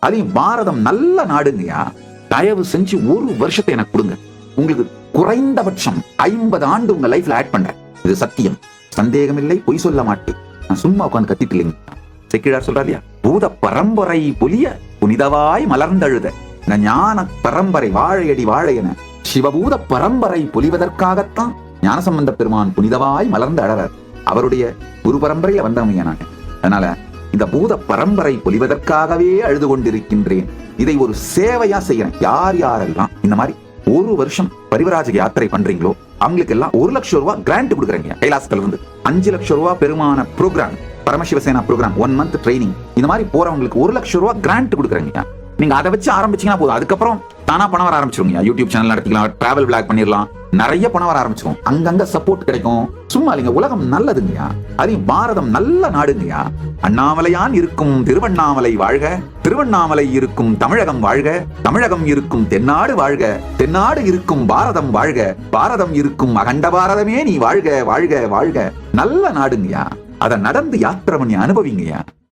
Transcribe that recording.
அதையும் பாரதம் நல்ல நாடுங்கய்யா. தயவு செஞ்சு ஒரு வருஷத்தை எனக்கு கொடுங்க. உங்களுக்கு குறைந்தபட்சம் ஐம்பது ஆண்டு உங்க லைஃப்ல ஆட் பண்ண இது சத்தியம். சந்தேகமில்லை பொய் சொல்ல மாட்டேன். நான் சும்மா உட்காந்து கத்திட்டு இல்லைங்க செக்கிழார் சொல்றாரு பூத பரம்பரை பொலிய புனிதவாய் மலர்ந்தழுத. இந்த ஞான பரம்பரை வாழையடி வாழையன. சிவபூத பரம்பரை பொலிவதற்காகத்தான் ஞானசம்பந்த பெருமான் புனிதவாய் மலர்ந்து அழறார். அவருடைய குரு பரம்பரையில வந்தவங்க நாங்க அதனால இந்த பூத பரம்பரை பொலிவதற்காகவே அழுது கொண்டிருக்கின்றேன் இதை ஒரு சேவையா செய்யறேன் யார் யாரெல்லாம் இந்த மாதிரி ஒரு வருஷம் பரிவராஜ யாத்திரை பண்றீங்களோ அவங்களுக்கு எல்லாம் ஒரு லட்சம் ரூபாய் கிராண்ட் கொடுக்குறீங்க. கைலாசத்துல இருந்து அஞ்சு லட்சம் ரூபாய் பெருமான ப்ரோக்ராம் பரமசிவசேனா ப்ரோக்ராம் ஒன் மந்த் ட்ரைனிங் இந்த மாதிரி போறவங்களுக்கு ஒரு லட்சம் ரூபாய் கிராண்ட் கொடுக்குறீங்க. நீங்க அதை வச்சு ஆரம்பிச்சீங்கன்னா போதும். அதுக்கப்புறம் தானா பணம் வர ஆரம்பிச்சிருங்க யூடியூப் சேனல் நடத்திக்கலாம் டிராவல் பிளாக் பண்ணிடலாம். நிறைய பணம் வர ஆரம்பிச்சிடும் அங்கங்க சப்போர்ட் கிடைக்கும். சும்மா இல்லைங்க உலகம் நல்லதுங்கய்யா. அதையும் பாரதம் நல்ல நாடுங்கய்யா. அண்ணாமலையான் இருக்கும் திருவண்ணாமலை வாழ்க. திருவண்ணாமலை இருக்கும் தமிழகம் வாழ்க. தமிழகம் இருக்கும் தென்னாடு வாழ்க. தென்னாடு இருக்கும் பாரதம் வாழ்க. பாரதம் இருக்கும் அகண்ட பாரதமே நீ வாழ்க வாழ்க வாழ்க. நல்ல நாடுங்கய்யா. அதை நடந்து யாத்திரை பண்ணி அனுபவிங்கய்யா.